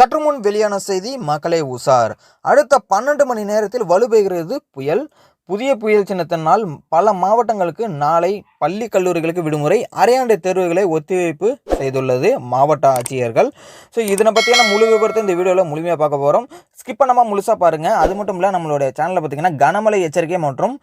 சற்று முன் வெளியான செய்தி மக்களே உசார் அடுத்த பன்னெண்டு மணி நேரத்தில் வலுப்பெறுகிறது புயல். புதிய புயல் சின்னத்தினால் பல மாவட்டங்களுக்கு நாளை பள்ளி கல்லூரிகளுக்கு விடுமுறை அரையாண்டு தேர்வுகளை ஒத்திவைப்பு செய்துள்ளது மாவட்ட ஆட்சியர்கள். ஸோ இதனை பற்றியான முழு விவரத்தை இந்த வீடியோவில் முழுமையாக பார்க்க போகிறோம் ஸ்கிப் பண்ணாமல் முழுசாக பாருங்கள் அது மட்டும் இல்லை நம்மளோட சேனலில் பார்த்தீங்கன்னா கனமழை எச்சரிக்கை மற்றும்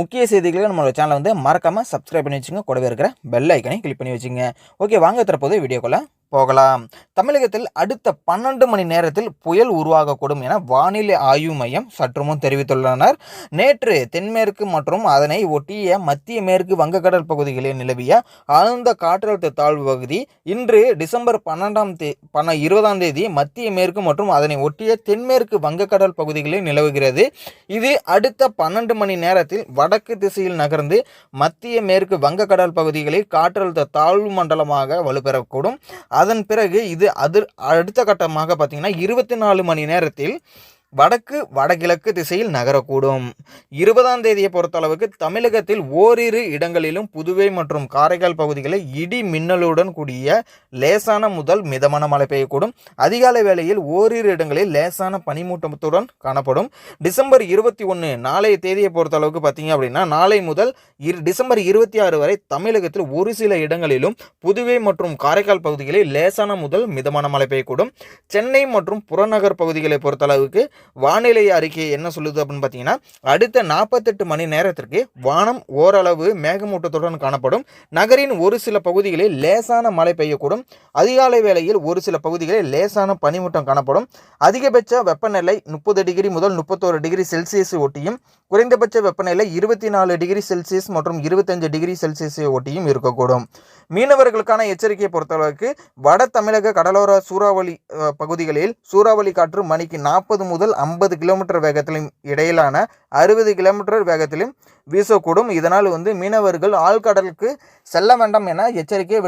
முக்கிய செய்திகளை நம்மளோட சேனலை வந்து மறக்காமல் சப்ஸ்கிரைப் பண்ணி வச்சுங்க. கூடவே இருக்கிற பெல் ஐக்கனை கிளிக் பண்ணி வச்சுங்க. ஓகே வாங்க தற்போது வீடியோக்குள்ளே போகலாம். தமிழகத்தில் அடுத்த பன்னெண்டு மணி நேரத்தில் புயல் உருவாகக்கூடும் என வானிலை ஆய்வு மையம் சற்றுமுன் தெரிவித்துள்ளனர். நேற்று தென்மேற்கு மற்றும் அதனை ஒட்டிய மத்திய மேற்கு வங்கக்கடல் பகுதிகளில் நிலவிய ஆழ்ந்த காற்றழுத்த தாழ்வு பகுதி இன்று டிசம்பர் பன்னெண்டாம் தே பன்ன இருபதாம் தேதி மத்திய மேற்கு மற்றும் அதனை ஒட்டிய தென்மேற்கு வங்கக்கடல் பகுதிகளில் நிலவுகிறது. இது அடுத்த பன்னெண்டு மணி நேரத்தில் வடக்கு திசையில் நகர்ந்து மத்திய மேற்கு வங்கக்கடல் பகுதிகளில் காற்றழுத்த தாழ்வு மண்டலமாக வலுப்பெறக்கூடும். அதன் பிறகு இது அதிர் அடுத்த கட்டமாக பார்த்திங்கன்னா இருபத்தி நாலு மணி நேரத்தில் வடக்கு வடகிழக்கு திசையில் நகரக்கூடும். இருபதாம் தேதியை பொறுத்தளவுக்கு தமிழகத்தில் ஓரிரு இடங்களிலும் புதுவை மற்றும் காரைக்கால் பகுதிகளில் இடி மின்னலுடன் கூடிய லேசான முதல் மிதமான மழை பெய்யக்கூடும். அதிகாலை வேளையில் ஓரிரு இடங்களில் லேசான பனிமூட்டத்துடன் காணப்படும். டிசம்பர் இருபத்தி ஒன்று நாளைய தேதியை பொறுத்தளவுக்கு பார்த்தீங்க அப்படின்னா நாளை முதல் இரு டிசம்பர் இருபத்தி ஆறு வரை தமிழகத்தில் ஒரு சில இடங்களிலும் புதுவை மற்றும் காரைக்கால் பகுதிகளில் லேசான முதல் மிதமான மழை பெய்யக்கூடும். சென்னை மற்றும் புறநகர் பகுதிகளை பொறுத்தளவுக்கு வானிலை அறிக்கை என்ன சொல்லுது அப்படின்னு பார்த்தீங்கன்னா அடுத்த நாற்பத்தெட்டு மணி நேரத்திற்கு வானம் ஓரளவு மேகமூட்டத்துடன் காணப்படும். நகரின் ஒரு சில பகுதிகளில் லேசான மழை பெய்யக்கூடும். அதிகாலை வேளையில் ஒரு சில பகுதிகளில் லேசான பனிமூட்டம் காணப்படும். அதிகபட்ச வெப்பநிலை முப்பது டிகிரி முதல் முப்பத்தோரு டிகிரி செல்சியஸ் ஒட்டியும் குறைந்தபட்ச வெப்பநிலை இருபத்தி நாலு டிகிரி செல்சியஸ் மற்றும் இருபத்தஞ்சு டிகிரி செல்சியஸ் ஒட்டியும் இருக்கக்கூடும். மீனவர்களுக்கான எச்சரிக்கையை பொறுத்தளவுக்கு வட தமிழக கடலோர சூறாவளி பகுதிகளில் சூறாவளி காற்று மணிக்கு நாற்பது முதல் முதல் ஐம்பது கிலோமீட்டர் வேகத்திலும் இடையிலான அறுபது கிலோமீட்டர் வேகத்திலும் வீசக்கூடும். இதனால் வந்து மீனவர்கள் ஆழ்கடலுக்கு செல்ல வேண்டாம் என எச்சரிக்கை